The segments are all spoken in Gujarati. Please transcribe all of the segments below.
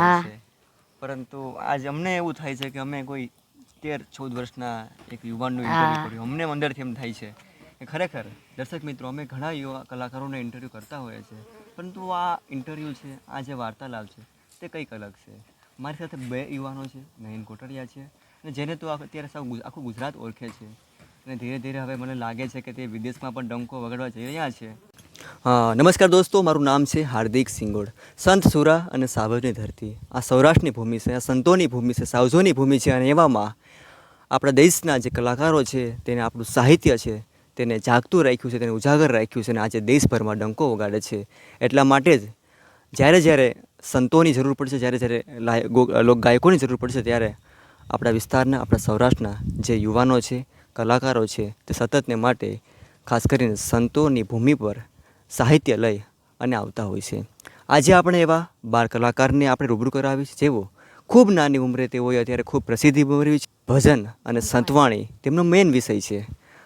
હા. છે. પરંતુ આજ અમને એવું થાય છે કે અમે કોઈ તેર ચૌદ વર્ષના એક યુવાનનું ઇન્ટરવ્યૂ કર્યું. અમને અંદરથી એમ થાય છે કે ખરેખર દર્શક મિત્રો અમે ઘણા યુવા કલાકારોને ઇન્ટરવ્યૂ કરતા હોઈએ છીએ. પરંતુ આ ઇન્ટરવ્યૂ છે આ જે વાર્તાલાપ છે તે કંઈક અલગ છે. મારી સાથે બે યુવાનો છે નયન કોટડિયા છે અને જેને તો આ- અત્યારે સાવ ગુજ- આખું ગુજરાત ઓળખે છે. અને ધીરે ધીરે હવે મને લાગે છે કે તે વિદેશમાં પણ ડંકો વગાડવા જઈ રહ્યા છે. નમસ્કાર દોસ્તો, મારું નામ છે હાર્દિક સિંગોડ. સંત સુરા અને સાવજની ધરતી. આ સૌરાષ્ટ્રની ભૂમિ છે, આ સંતોની ભૂમિ છે, સાવજોની ભૂમિ છે અને એવામાં આપણા દેશના જે કલાકારો છે, તેને આપણું સાહિત્ય છે, તેને જાગતું રાખ્યું છે, તેને ઉજાગર રાખ્યું છે અને આજે દેશભરમાં ડંકો વગાડે છે. એટલા માટે જ જ્યારે જ્યારે સંતોની જરૂર પડશે, જ્યારે જ્યારે લોક ગાયકોની જરૂર પડશે, ત્યારે આપણા વિસ્તારના, આપણા સૌરાષ્ટ્રના જે યુવાનો છે, કલાકારો છે, તે સતતને માટે ખાસ કરીને સંતોની ભૂમિ પર સાહિત્ય લઈ અને આવતા હોય છે. આજે આપણે એવા બાર કલાકારને આપણે રૂબરૂ કરાવી છે. જેઓ ખૂબ નાની ઉંમરે તેઓએ અત્યારે ખૂબ પ્રસિદ્ધિ મેળવી છે. ભજન અને સંતવાણી તેમનો મેઇન વિષય છે.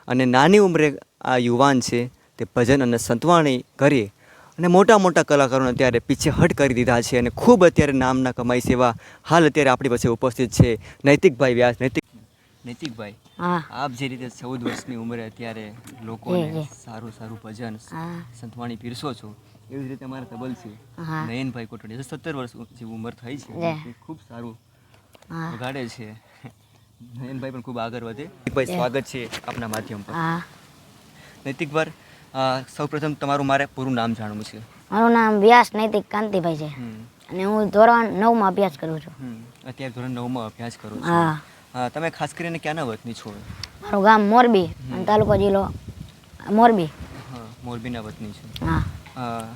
અને નાની ઉંમરે આ યુવાન છે તે ભજન અને સંતવાણી કરી અને મોટા મોટા કલાકારોને અત્યારે પીછે હટ કરી દીધા છે અને ખૂબ અત્યારે નામના કમાઈ એવા હાલ અત્યારે આપણી પાસે ઉપસ્થિત છે નૈતિકભાઈ વ્યાસ, નૈતિક નૈતિકભાઈ આપ જે રીતે ચૌદ વર્ષની ઉંમરે અત્યારે લોકોને સારું સારું ભજન સંતવાણી પીરસો છો એવી રીતે અમારા તબલ છે. નયનભાઈ કોટડી સત્તર વર્ષ જેવી ઉંમર થઈ છે ખૂબ સારું વગાડે છે. નયનભાઈ પણ ખૂબ આગળ વધે. ભાઈ સ્વાગત છે આપના માધ્યમ પર. નૈતિકભાઈ સૌપ્રથમ તમારું મારે પૂરું નામ જાણવું છે. મારું નામ વ્યાસ નૈતિક કાંતિભાઈ છે. અને હું ધોરણ નવમાં અભ્યાસ કરું છું. અત્યારે ધોરણ નવમાં અભ્યાસ કરું છો. તમે ખાસ કરીને ક્યાંના વતની છો? મારું ગામ મોરબી અને તાલુકો જિલ્લો મોરબી. હા મોરબીના વતની છો. હા.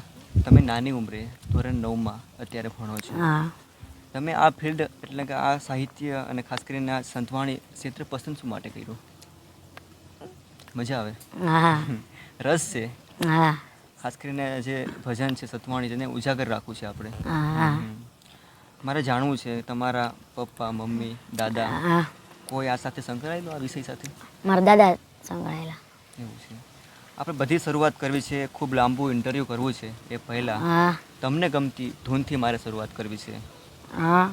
તમે નાની ઉંમરે ધોરણ નવમાં અત્યારે ભણો છો. તમે આ ફિલ્ડ એટલે કે આ સાહિત્ય અને ખાસ કરીને આ સંતવાણી ક્ષેત્ર પસંદ શું માટે કર્યું? મજા આવે. રસ છે. ખાસ કરીને જે ભજન છે સતવાણી તેને ઉજાગર રાખવું છે આપણે. મારે જાણવું છે તમારા પપ્પા મમ્મી દાદા કોઈ આ સાથે સંકળાયેલું આ વિષય સાથે? મારા દાદા સંકળાયેલા. એવું છે. આપણે બધી શરૂઆત કરવી છે ખૂબ લાંબુ ઇન્ટરવ્યૂ કરવું છે એ પહેલાં. તમને ગમતી ધૂનથી મારે શરૂઆત કરવી છે? હા.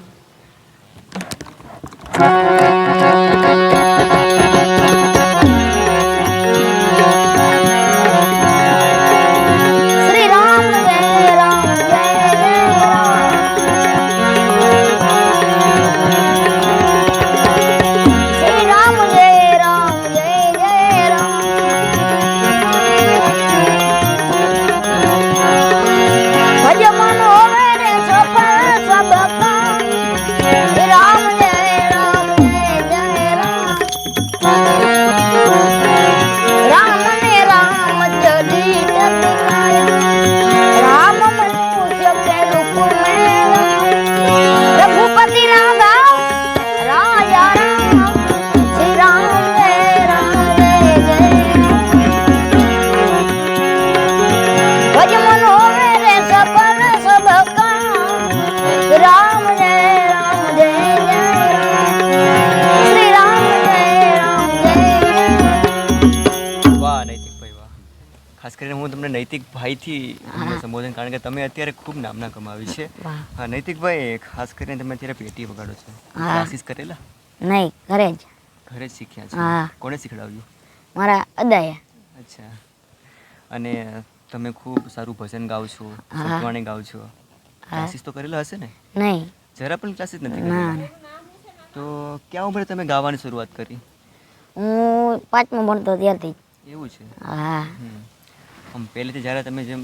હું. તમને નૈતિક ભાઈથી તમને સંબોધન કારણ કે તમે અત્યારે ખૂબ નામના કમાવી છે. હા નૈતિકભાઈ ખાસ કરીને તમે અત્યારે પેટી વગાડો છો. ક્લાસીસ કરેલા? નહીં ઘરે જ. ઘરે જ શીખ્યા છે. કોણે શીખડાવ્યું? મારા અદાએ. અચ્છા. અને તમે ખૂબ સારું ભજન ગાઓ છો. સતવાણી ગાઓ છો. ક્લાસીસ તો કરેલા હશે ને? નહીં. જરા પણ ક્લાસીસ નથી કરેલા. તો ક્યાં ઉંમરે તમે ગાવાની શરૂઆત કરી? હું પાંચમું ભણતો ત્યારથી એવું છે? હા. આમ પહેલેથી જ્યારે તમે જેમ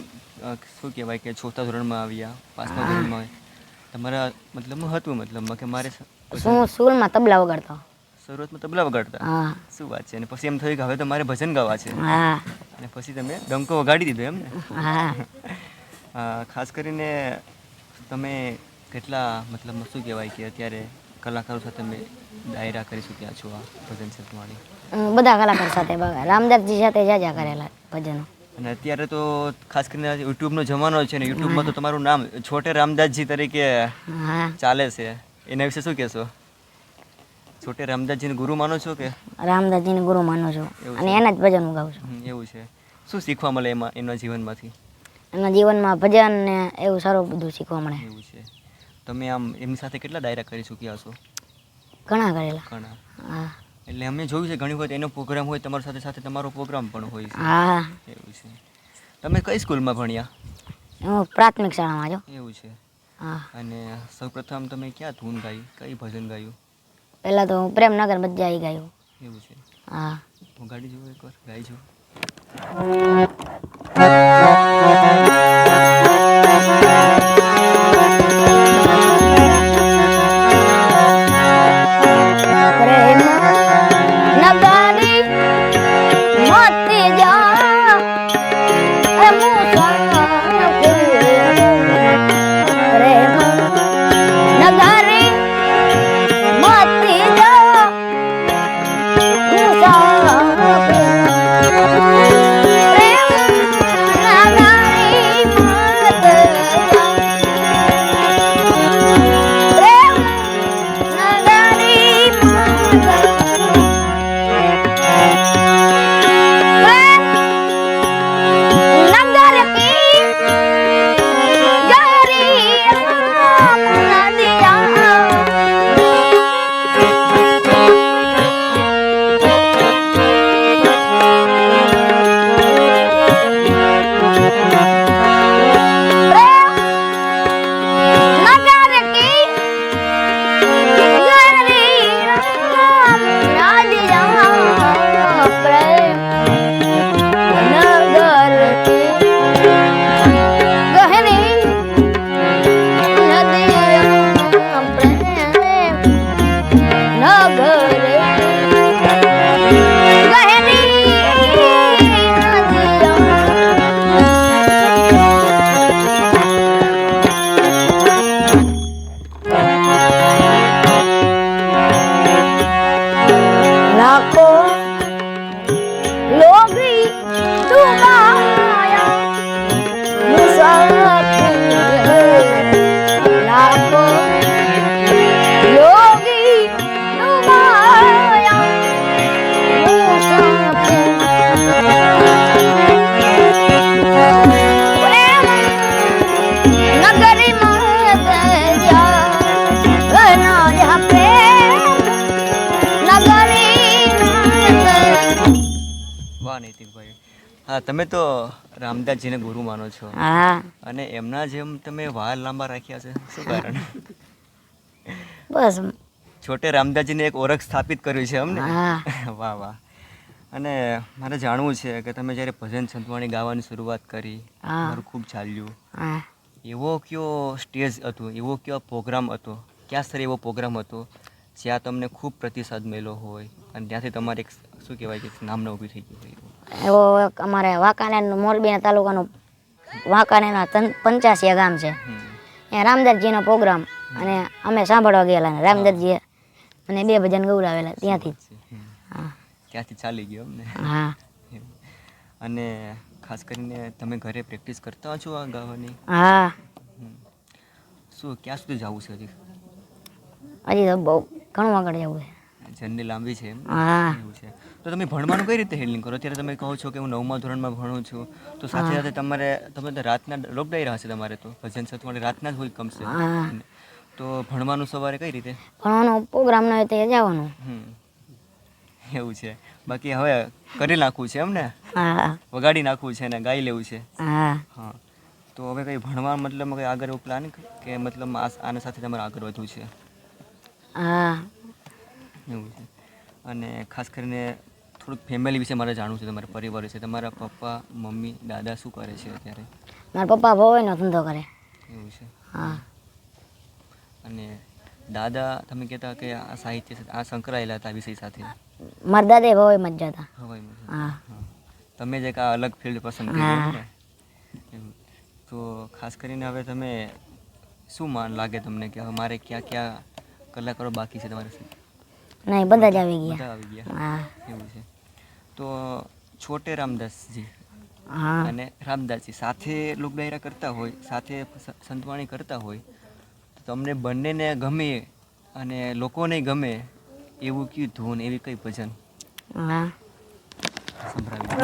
શું કહેવાય કે ચોથા ધોરણમાં આવ્યા પાંચમા ધોરણમાં આવ્યા તમારા મતલબમાં હતું મતલબમાં કે મારે શું સ્કૂલમાં તબલા વગાડતા? શરૂઆતમાં તબલા વગાડતા? શું વાત છે? અને પછી એમ થયું કે હવે તો મારે ભજન ગાવા છે. હા. અને પછી તમે ડંકો વગાડી દીધો એમ ને હા ખાસ કરીને તમે કેટલા મતલબમાં શું કહેવાય કે અત્યારે કલાકારો સાથે તમે ડાયરા કરી ચૂક્યા છો આ ભજન છે તમારી બધા કલાકાર સાથે રામદાસજી સાથે જાજા કરેલા ભજનો. અને અત્યારે તો ખાસ કરીને યુટ્યુબનો જમાનો છે ને યુટ્યુબમાં તો તમારું નામ છોટે રામદાસજી તરીકે ચાલે છે. એના વિશે શું કહેશો? છોટે રામદાસજીને ગુરુ માનો છો કે? રામદાસજીને ગુરુ માનો છો. અને એના જ ભજન હું ગાઉં છું. એવું છે. શું શીખવા મળે એમાં એમના જીવનમાંથી? એમના જીવનમાં ભજન ને એવું સારું બધું શીખવા મળે. એવું છે. તમે આમ એમની સાથે કેટલા ડાયરા કરી ચૂક્યા છો ઘણા કરેલા. ઘણા. હા. એટલે અમે જોયું છે ઘણી વખત એનો પ્રોગ્રામ હોય તમારી સાથે સાથે તમારો પ્રોગ્રામ પણ હોય છે. હા. એવું છે. તમે કઈ સ્કૂલમાં ભણ્યા? હું પ્રાથમિક શાળામાં જો એવું છે. હા. અને સૌપ્રથમ તમે ક્યાં ધૂન ગાઈ કઈ ભજન ગાયું? પહેલાં તો હું પ્રેમનગર આવી ગાયું. એવું છે. હા. હું ગાડી જોઉં એકવાર ગાઈ જો વાહ નૈતિકભાઈ હા તમે તો રામદાસજીને ગુરુ માનો છો. હા. અને એમના જેમ તમે વાળ લાંબા રાખ્યા છે. શું કારણ? બસ. છોટે રામદાસજીને એક ઓળખ સ્થાપિત કર્યું છે અમને. વાહ વાહ. અને મારે જાણવું છે કે તમે જ્યારે ભજન સંતવાણી ગાવાની શરૂઆત કરી મારું ખૂબ ચાલ્યું. એવો કયો સ્ટેજ હતો? એવો કયો પ્રોગ્રામ હતો? ક્યાં સ્તરે એવો પ્રોગ્રામ હતો જ્યાં તમને ખૂબ પ્રતિસાદ મળ્યો હોય? અને ત્યાંથી તમારે એક શું કહેવાય કે નામના ઊભી થઈ ગયું એવો? એક અમારે વાંકાનેર મોરબીના તાલુકાનું વાંકાનેરના પંચ્યાસી ગામ છે. ત્યાં રામદાસજીનો પ્રોગ્રામ અને અમે સાંભળવા ગયેલા ને રામદાસજીએ અને બે ભજન ગૌરાવેલા ત્યાંથી. જ. હા. ત્યાંથી ચાલી ગયો અમને. હા. અને ખાસ કરીને તમે ઘરે પ્રેક્ટિસ કરતા છો આ ગાવાની? હા. શું ક્યાં સુધી જવું છે હજી? હજી તો બહુ ઘણું આગળ જવું છે. જર્ની લાંબી છે એમ? હા. એવું છે. તો તમે ભણવાનું કઈ રીતે હેન્ડલિંગ કરો? અત્યારે તમે કહો છો કે હું નવમા ધોરણમાં ભણું છું. તો સાથે સાથે તમારે તમે તો રાતના લોક ડાયરા હશે તમારે તો. ભજન સત્વાણી રાતના જ હોય કમશે તો ભણવાનું સવારે કઈ રીતે? ભણવાનો પ્રોગ્રામ ન હોય જવાનું એવું છે. બાકી હવે કરી નાખવું છે એમ ને? વગાડી નાખવું છે ને ગાઈ લેવું છે. હા. તો હવે કંઈ ભણવા મતલબ કંઈ આગળ એવું પ્લાન કે મતલબ આના સાથે તમારે આગળ વધવું છે? હા. એવું છે. અને ખાસ કરીને થોડુંક ફેમિલી વિશે મારે જાણવું છે તમારા પરિવાર વિશે. તમારા પપ્પા મમ્મી દાદા શું કરે છે અત્યારે? મારા પપ્પા ભવાઈનો ધંધો કરે. એવું છે? હા. અને દાદા તમે કહેતા કે આ સાહિત્ય આ સંકળાયેલા હતા વિષય સાથે? મારા દાદા ભવાઈમાં જ જતા હા. તમે જે કા અલગ ફિલ્ડ પસંદ કરી. તો ખાસ કરીને હવે તમે શું માન લાગે તમને કે હવે મારે ક્યાં ક્યાં કલાકારો બાકી છે તમારે નહીં બધા જ આવી ગયા. બધા આવી ગયા. હા. એવું છે. તો છોટે રામદાસજી. અને રામદાસજી સાથે લોક ડાયરા કરતા હોય સાથે સંતવાણી કરતા હોય તો તમને બંનેને ગમે અને લોકોને ગમે એવું કયું ધૂન એવી કઈ ભજન? સંભળાવી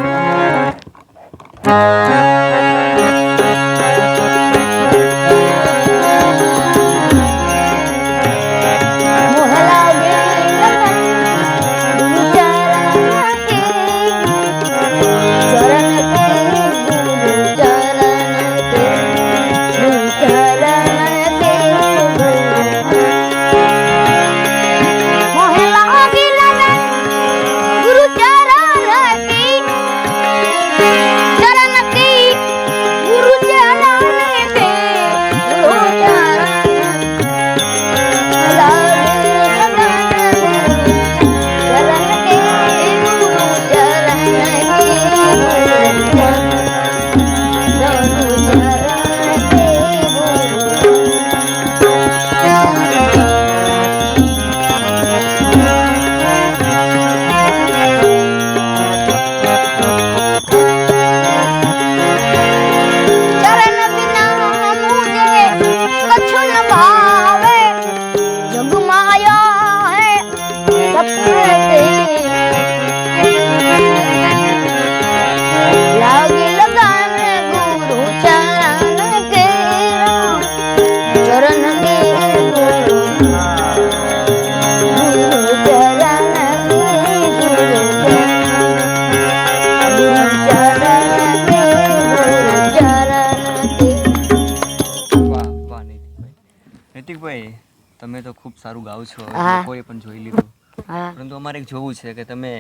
છો હા. લોકોએ પણ જોઈ લીધું. હા. પરંતુ અમારે એક જોવું છે કે તમે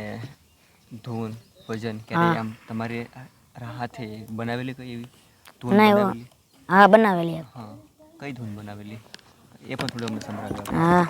ધૂન ભજન ક્યારે. આમ તમારે આ હાથે બનાવેલી કઈ એવી ધૂન ના એવો બનાવેલી? હા બનાવેલી. હા. કઈ ધૂન બનાવેલી? એ પણ થોડું અમને સંભળાવ્યું હા.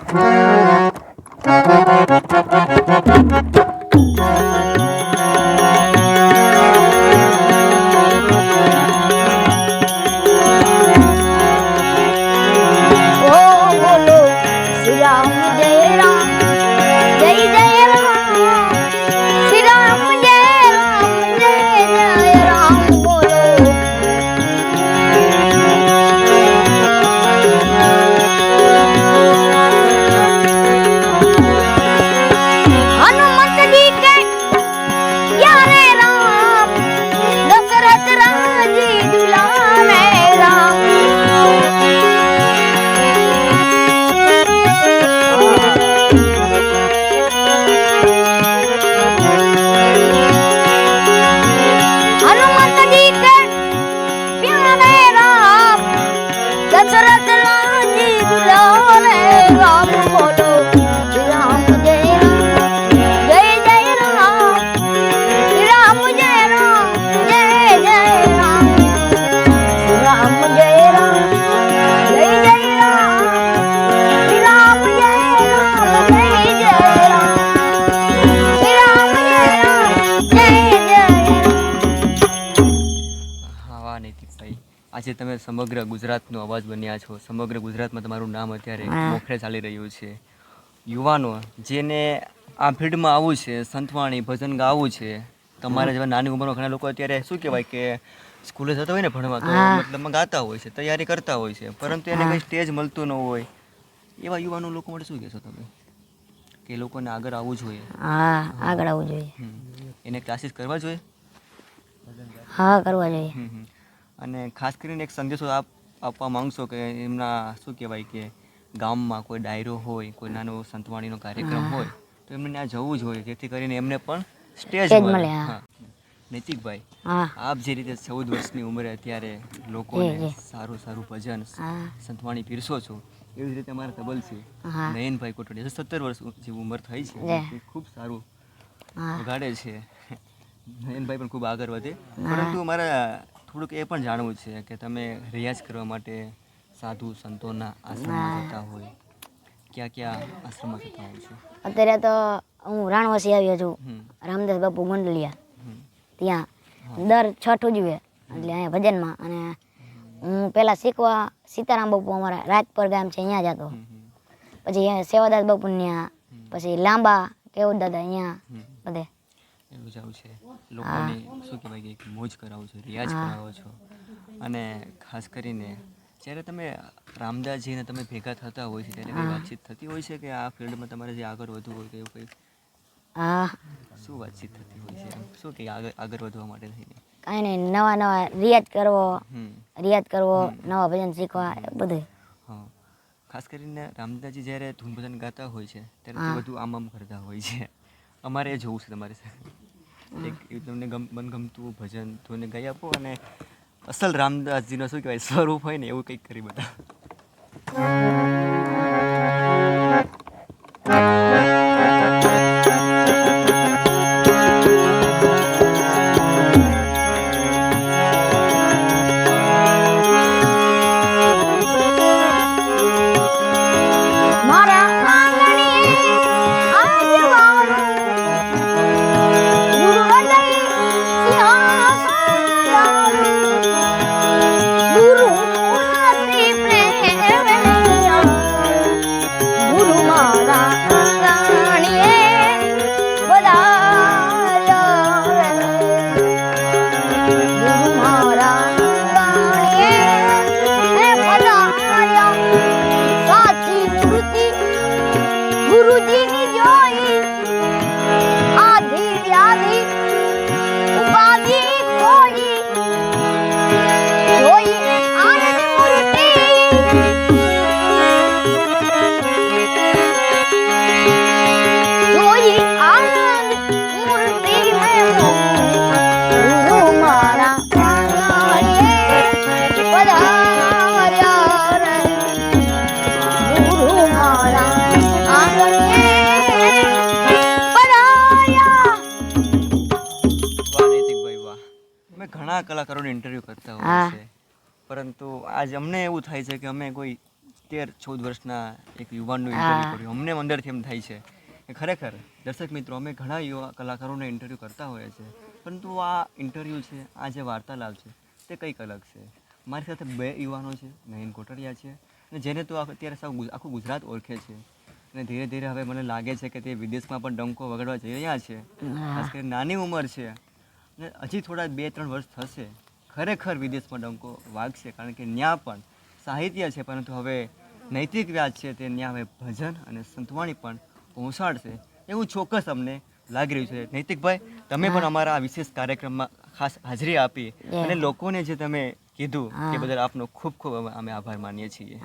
સમગ્ર ગુજરાતનો અવાજ બન્યા છો. સમગ્ર ગુજરાતમાં તમારું નામ અત્યારે મોખરે ચાલી રહ્યું છે. યુવાનો જેને આ ફિલ્ડમાં આવવું છે સંતવાણી ભજન ગાવું છે તમારા જેવા નાની ઉંમરમાં ઘણા લોકો અત્યારે શું કહેવાય કે સ્કૂલે જતા હોય ને ભણવા તો મતલબ ગાતા હોય છે તૈયારી કરતા હોય છે પરંતુ એને કંઈ સ્ટેજ મળતું ન હોય. એવા યુવાનો લોકો માટે શું કહેશો તમે? કે લોકોને આગળ આવવું જોઈએ. હા આગળ આવવું જોઈએ. એને ક્લાસીસ કરવા જોઈએ? હા કરવા જોઈએ. અને ખાસ કરીને એક સંદેશો આપ આપવા માંગશો કે એમના શું કહેવાય કે ગામમાં કોઈ ડાયરો હોય કોઈ નાનો સંતવાણીનો કાર્યક્રમ હોય તો એમને ત્યાં જવું જોઈએ જેથી કરીને એમને પણ સ્ટેજ મળે. નૈતિકભાઈ આપ જે રીતે ચૌદ વર્ષની ઉંમરે અત્યારે જી, લોકોને સારું સારું ભજન સંતવાણી પીરસો છો એવી જ રીતે અમારા તબલ છે. નયનભાઈ કોટડિયા સત્તર વર્ષ જેવી ઉંમર થઈ છે એ ખૂબ સારું વગાડે છે. નયનભાઈ પણ ખૂબ આગળ વધે. પરંતુ મારે થોડુંક એ પણ જાણવું છે કે તમે રિયાઝ કરવા માટે સાધુ સંતોના આશ્રમમાં જતા હોય. ક્યાં ક્યાં આશ્રમમાં જતા હોય છે? અત્યારે તો હું રાણવાસી આવ્યો છું. રામદાસ બાપુ મંડલિયા ત્યાં. દર છઠ ઉજવે એટલે અહીંયા ભજનમાં. અને હું પહેલાં શીખવા સીતારામ બાપુ અમારા રાજપર ગામ છે અહીંયા જતો. પછી અહીંયા સેવાદાસ બાપુ ત્યાં. પછી લાંબા કેવું દાદા અહીંયા. બધે. એવું જ છે. લોકોને શું કહેવાય કે એક મોજ કરાવો છો રિયાઝ કરાવો છો. અને ખાસ કરીને જ્યારે તમે રામદાસજીને તમે ભેગા થતા હોય છે ત્યારે કઈ વાતચીત થતી હોય છે કે આ ફિલ્ડમાં તમારે જે આગળ વધવું હોય કે એવું કંઈ? શું વાતચીત થતી હોય છે? શું કે આગળ આગળ વધવા માટે થઈને? કાંઈ નહીં નવા નવા રિયાઝ કરવો રિયાઝ કરવો નવા ભજન શીખવા બધું હા. ખાસ કરીને રામદાસજી જ્યારે ધૂન ભજન ગાતા હોય છે ત્યારે. બધું આમ આમ કરતા હોય છે. અમારે એ જોવું છે તમારી સાથે. એક તમને ગમ, મનગમતું ભજન ધૂને ગાઈ આપો અને અસલ રામદાસજીનો શું કહેવાય, સ્વરૂપ હોય ને એવું કંઈક કરી બતાવો ઇન્ટરવ્યૂ કરતા હોય હા. છે. પરંતુ આજ અમને એવું થાય છે કે અમે કોઈ તેર ચૌદ વર્ષના એક યુવાનનું ઇન્ટરવ્યૂ કર્યું. અમને અંદરથી એમ થાય છે કે ખરેખર દર્શક મિત્રો અમે ઘણા યુવા કલાકારોને ઇન્ટરવ્યૂ કરતા હોઈએ છીએ. પરંતુ આ ઇન્ટરવ્યૂ છે આ જે વાર્તાલાપ છે તે કંઈક અલગ છે. મારી સાથે બે યુવાનો છે નયન કોટડિયા છે અને જેને તો આ- અત્યારે સાવ ગુજ- આખું ગુજરાત ઓળખે છે. અને ધીરે ધીરે હવે મને લાગે છે કે તે વિદેશમાં પણ ડંકો વગાડવા જઈ રહ્યા છે. ખાસ કરીને નાની ઉંમર છે. અને હજી થોડા બે ત્રણ વર્ષ થશે. ખરેખર વિદેશમાં ડંકો વાગશે કારણ કે ત્યાં પણ સાહિત્ય છે પરંતુ હવે નૈતિક વ્યાજ છે તે ત્યાં હવે ભજન અને સંતવાણી પણ પહોંચાડશે એવું ચોક્કસ અમને લાગી રહ્યું છે. નૈતિકભાઈ તમે પણ અમારા આ વિશેષ કાર્યક્રમમાં ખાસ હાજરી આપી અને લોકોને જે તમે કીધું તે બદલ આપનો ખૂબ ખૂબ અમે આભાર માનીએ છીએ.